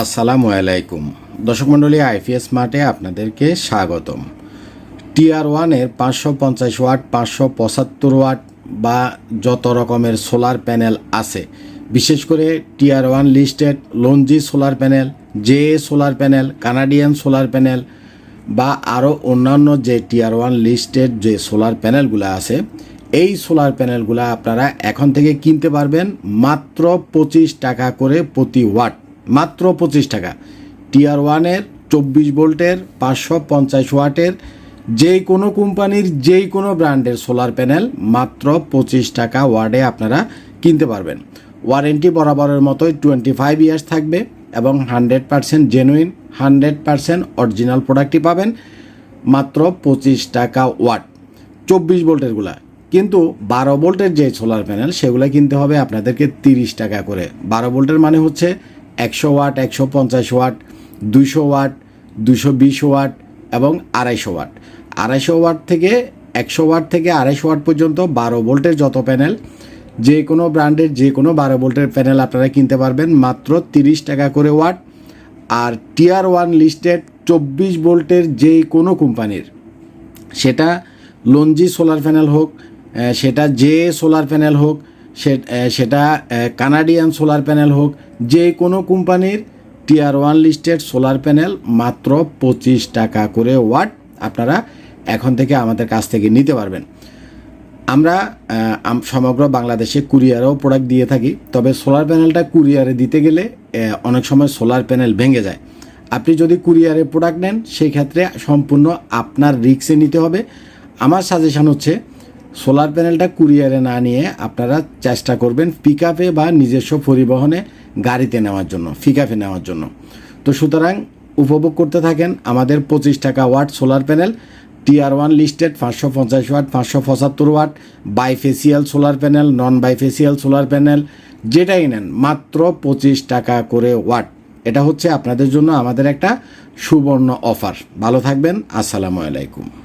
আসসালামু আলাইকুম। দর্শক মণ্ডলী, আইপিএস মার্টে আপনাদেরকে স্বাগতম। টিআর ওয়ানের পাঁচশো পঞ্চাশ ওয়াট, পাঁচশো পঁচাত্তর ওয়াট বা যত রকমের সোলার প্যানেল আছে, বিশেষ করে tier one listed Longi solar panel, J solar panel, Canadian solar panel বা আরও অন্যান্য যে টিআর ওয়ান লিস্টেড যে সোলার প্যানেলগুলো আছে, এই সোলার প্যানেলগুলো আপনারা এখন থেকে কিনতে পারবেন মাত্র পঁচিশ টাকা করে প্রতি ওয়াট। মাত্র পঁচিশ টাকা। টিআর ওয়ানের চব্বিশ ভোল্টের পাঁচশো পঞ্চাশ ওয়াটের যে কোনো কোম্পানির যেই কোনো ব্র্যান্ডের সোলার প্যানেল মাত্র পঁচিশ টাকা ওয়ার্ডে আপনারা কিনতে পারবেন। ওয়ারেন্টি বরাবরের মতোই টোয়েন্টি ফাইভ ইয়ার্স থাকবে এবং hundred percent genuine hundred percent original প্রোডাক্টই পাবেন মাত্র পঁচিশ টাকা ওয়াট। চব্বিশ ভোল্টেরগুলা কিন্তু বারো ভোল্টের যে সোলার প্যানেল সেগুলো কিনতে হবে আপনাদেরকে তিরিশ টাকা করে। বারো ভোল্টের মানে হচ্ছে একশো ওয়াট, একশো পঞ্চাশ ওয়াট দুশো ওয়াট দুশো বিশ ওয়াট এবং আড়াইশো ওয়াট। আড়াইশো ওয়াট থেকে একশো ওয়াট থেকে আড়াইশো ওয়াট পর্যন্ত বারো ভোল্টের যত প্যানেল, যে কোনো ব্র্যান্ডের যে কোনো বারো ভোল্টের প্যানেল আপনারা কিনতে পারবেন মাত্র তিরিশ টাকা করে ওয়াট। আর টিয়ার ওয়ান লিস্টেড চব্বিশ ভোল্টের যে কোনো কোম্পানির, সেটা লঞ্জি সোলার প্যানেল হোক সেটা জে সোলার প্যানেল হোক সেটা কানাডিয়ান সোলার প্যানেল হোক, যে কোনো কোম্পানির tier one listed solar panel মাত্র পঁচিশ টাকা করে ওয়াট আপনারা এখন থেকে আমাদের কাছ থেকে নিতে পারবেন। আমরা সমগ্র বাংলাদেশে কুরিয়ারেও প্রোডাক্ট দিয়ে থাকি, তবে সোলার প্যানেলটা কুরিয়ারে দিতে গেলে অনেক সময় সোলার প্যানেল ভেঙে যায়। আপনি যদি কুরিয়ারে প্রোডাক্ট নেন সেই ক্ষেত্রে সম্পূর্ণ আপনার রিক্সে নিতে হবে। আমার সাজেশান হচ্ছে সোলার প্যানেলটা কুরিয়ারে না নিয়ে আপনারা চেষ্টা করবেন পিক বা নিজস্ব পরিবহনে গাড়িতে নেওয়ার জন্য, পিকআপে নেওয়ার জন্য। তো সুতরাং উপভোগ করতে থাকেন আমাদের পঁচিশ টাকা watt solar panel, tier one listed পাঁচশো পঞ্চাশ ওয়াট, পাঁচশো পঁচাত্তর watt, bifacial solar panel non bifacial solar panel, যেটাই নেন, মাত্র পঁচিশ টাকা করে ওয়াট। এটা হচ্ছে আপনাদের জন্য আমাদের একটা সুবর্ণ অফার। ভালো থাকবেন, আসসালামু আলাইকুম।